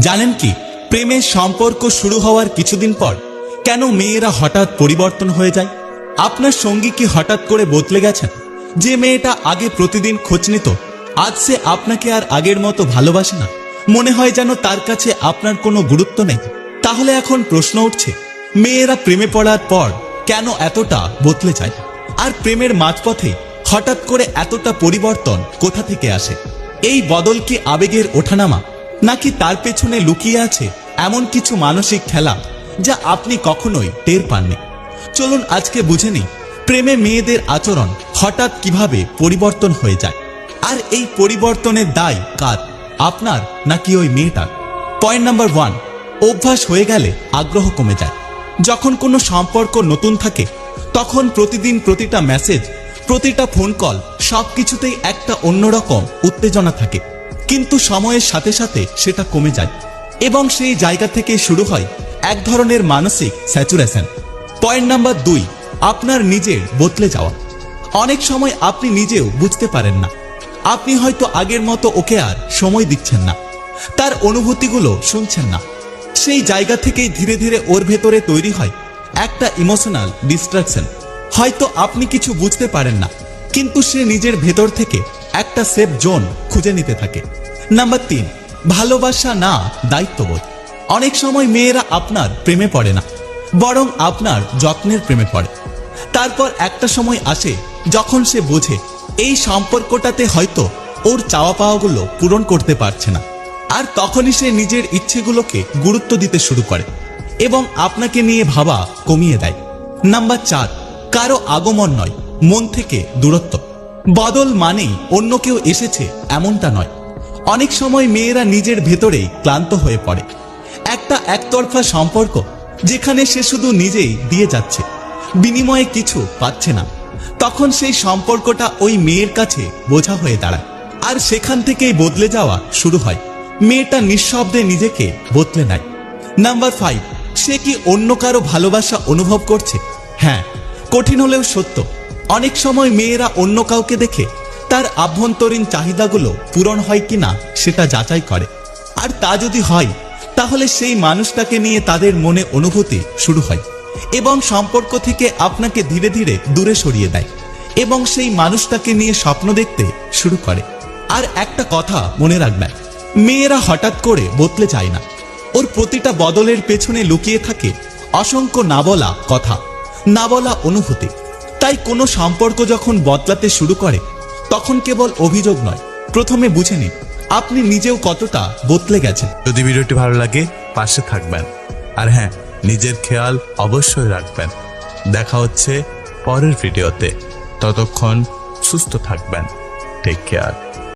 জানেন কি, প্রেমের সম্পর্ক শুরু হওয়ার কিছুদিন পর কেন মেয়েরা হঠাৎ পরিবর্তন হয়ে যায়? আপনার সঙ্গী কি হঠাৎ করে বদলে গেছেন? যে মেয়েটা আগে প্রতিদিন খোঁজ নিত, আজ সে আপনাকে আর আগের মতো ভালোবাসে না। মনে হয় যেন তার কাছে আপনার কোনো গুরুত্ব নেই। তাহলে এখন প্রশ্ন উঠছে, মেয়েরা প্রেমে পড়ার পর কেন এতটা বদলে যায়? আর প্রেমের মাঝপথে হঠাৎ করে এতটা পরিবর্তন কোথা থেকে আসে? এই বদল কি আবেগের ওঠানামা? নাকি তার পেছনে লুকিয়ে আছে এমন কিছু মানসিক খেলা যা আপনি কখনোই টের পাননি? চলুন আজকে বুঝে নিই, প্রেমে মেয়েদের আচরণ হঠাৎ কীভাবে পরিবর্তন হয়ে যায়। আর এই পরিবর্তনের দায় কার, আপনার নাকি ওই মেয়েটার? পয়েন্ট নাম্বার ওয়ান অভ্যাস হয়ে গেলে আগ্রহ কমে যায়। যখন কোনো সম্পর্ক নতুন থাকে, তখন প্রতিদিন প্রতিটা মেসেজ প্রতিটা ফোন কল সবকিছুতেই একটা অন্যরকম উত্তেজনা থাকে। কিন্তু সময়ের সাথে সাথে সেটা কমে যায় এবং সেই জায়গা থেকে শুরু হয় এক ধরনের মানসিক স্যাচুরেশন। পয়েন্ট নাম্বার দুই, আপনার নিজের বদলে যাওয়া। অনেক সময় আপনি নিজেও বুঝতে পারেন না। আপনি হয়তো আগের মতো ওকে আর সময় দিচ্ছেন না। তার অনুভূতিগুলো শুনছেন না। সেই জায়গা থেকেই ধীরে ধীরে ওর ভেতরে তৈরি হয় একটা ইমোশনাল ডিস্ট্রাকশন। হয়তো আপনি কিছু বুঝতে পারেন না, কিন্তু সে নিজের ভেতর থেকে একটা সেফ জোন খুঁজে নিতে থাকে। নাম্বার তিন ভালোবাসা না দায়িত্ববোধ। অনেক সময় মেয়েরা আপনার প্রেমে পড়ে না, বরং আপনার যত্নের প্রেমে পড়ে। তারপর একটা সময় আসে যখন সে বোঝে, এই সম্পর্কটাতে হয়তো ওর চাওয়া পাওয়াগুলো পূরণ করতে পারছে না। আর তখনই সে নিজের ইচ্ছেগুলোকে গুরুত্ব দিতে শুরু করে এবং আপনাকে নিয়ে ভাবা কমিয়ে দেয়। নাম্বার চার, কারও আগমন নয়, মন থেকে দূরত্ব। বদল মানেই অন্য কেউ এসেছে এমনটা নয়। অনেক সময় মেয়েরা নিজের ভেতরেই ক্লান্ত হয়ে পড়ে। একটা একতরফা সম্পর্ক, যেখানে সে শুধু নিজেই দিয়ে যাচ্ছে, বিনিময়ে কিছু পাচ্ছে না। তখন সেই সম্পর্কটা ওই মেয়ের কাছে বোঝা হয়ে দাঁড়ায়। আর সেখান থেকেই বদলে যাওয়া শুরু হয়। মেয়েটা নিঃশব্দে নিজেকে বদলে নেয়। নাম্বার ফাইভ, সে কি অন্য কারও ভালোবাসা অনুভব করছে? হ্যাঁ কঠিন হলেও সত্য। অনেক সময় মেয়েরা অন্য কাউকে দেখে তার আভ্যন্তরীণ চাহিদাগুলো পূরণ হয় কিনা সেটা যাচাই করে। আর তা যদি হয়, তাহলে সেই মানুষটাকে নিয়ে তাদের মনে অনুভূতি শুরু হয় এবং সম্পর্ক থেকে আপনাকে ধীরে ধীরে দূরে সরিয়ে দেয় এবং সেই মানুষটাকে নিয়ে স্বপ্ন দেখতে শুরু করে। আর একটা কথা মনে রাখবেন, মেয়েরা হঠাৎ করে বদলে যায় না। ওর প্রতিটা বদলের পেছনে লুকিয়ে থাকে অসংখ্য না বলা কথা না বলা অনুভূতি। তাই কোনো সম্পর্ক যখন বদলাতে শুরু করে তখন কেবল অভিযোগ নয়। প্রথমে বুঝে নিন, আপনি নিজেও কতটা বদলে গেছেন। যদি ভিডিওটি ভালো লাগে, পাশে থাকবেন। আর হ্যাঁ নিজের খেয়াল অবশ্যই রাখবেন। দেখা হচ্ছে পরের ভিডিওতে। ততক্ষণ সুস্থ থাকবেন। Take care